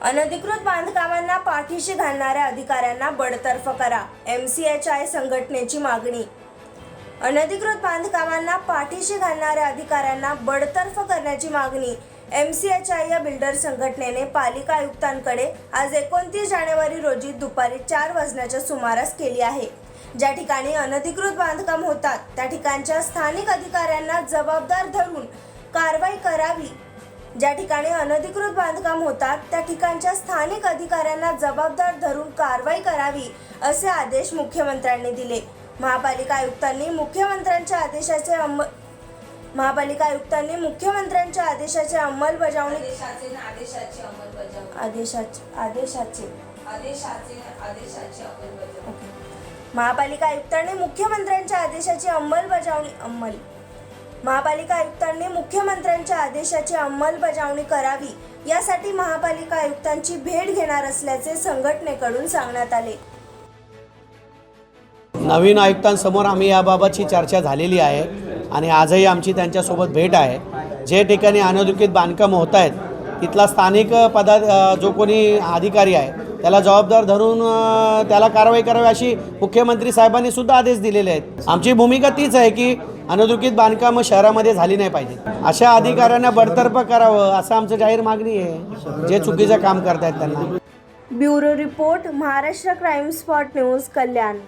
अनधिकृत बांधकामांना पाठीशी घालणाऱ्या अधिकाऱ्यांना बडतर्फ करा. एम सी एच आय संघटनेची मागणी. अनधिकृत बांधकामांना पाठीशी घालणाऱ्या अधिकाऱ्यांना बडतर्फ करण्याची मागणी. एम सी एच आय या बिल्डर संघटनेने पालिका आयुक्तांकडे आज एकोणतीस जानेवारी रोजी दुपारी चार वाजण्याच्या सुमारास केली आहे. ज्या ठिकाणी अनधिकृत बांधकाम होतात त्या ठिकाणच्या स्थानिक अधिकाऱ्यांना जबाबदार धरून कारवाई करावी ज्या ठिकाणी अनधिकृत बांधकाम होतात त्या ठिकाणच्या स्थानिक अधिकाऱ्यांना जबाबदार धरून कारवाई करावी असे आदेश मुख्यमंत्र्यांनी दिले. महापालिका आयुक्तांनी मुख्यमंत्र्यांच्या आदेशाचे अंम महापालिका आयुक्तांनी मुख्यमंत्र्यांच्या आदेशाची अंमलबजावणी महापालिका आयुक्तांनी मुख्यमंत्र्यांच्या आदेशाची अंमलबजावणी अंमल. महापालिका आयुक्तांनी मुख्यमंत्र्यांच्या आदेशाची अंमलबजावणी करावी यासाठी महापालिका आयुक्तांची भेट घेणार असल्याचे संघटनेकडून सांगण्यात आले. नवीन आयुक्तांसमोर आम्ही याबाबतची चर्चा झालेली आहे आणि आजही आमची त्यांच्यासोबत भेट आहे. जे ठिकाणी अनधिकृत बांधकाम होत आहेत तिथला स्थानिक पदा जो कोणी अधिकारी आहे त्याला जबाबदार धरून त्याला कारवाई करावी अशी मुख्यमंत्री साहेबांनी सुद्धा आदेश दिलेले आहेत. आमची भूमिका तीच आहे की अनधिकृत बांधकामं शहरामध्ये झाली नाही पाहिजे. अशा अधिकाऱ्यांना बडतर्फ करावं असं आमचं जाहीर मागणी आहे. जे चुकीचं काम करतायत त्यांना. Bureau report Maharashtra crime spot news Kalyan.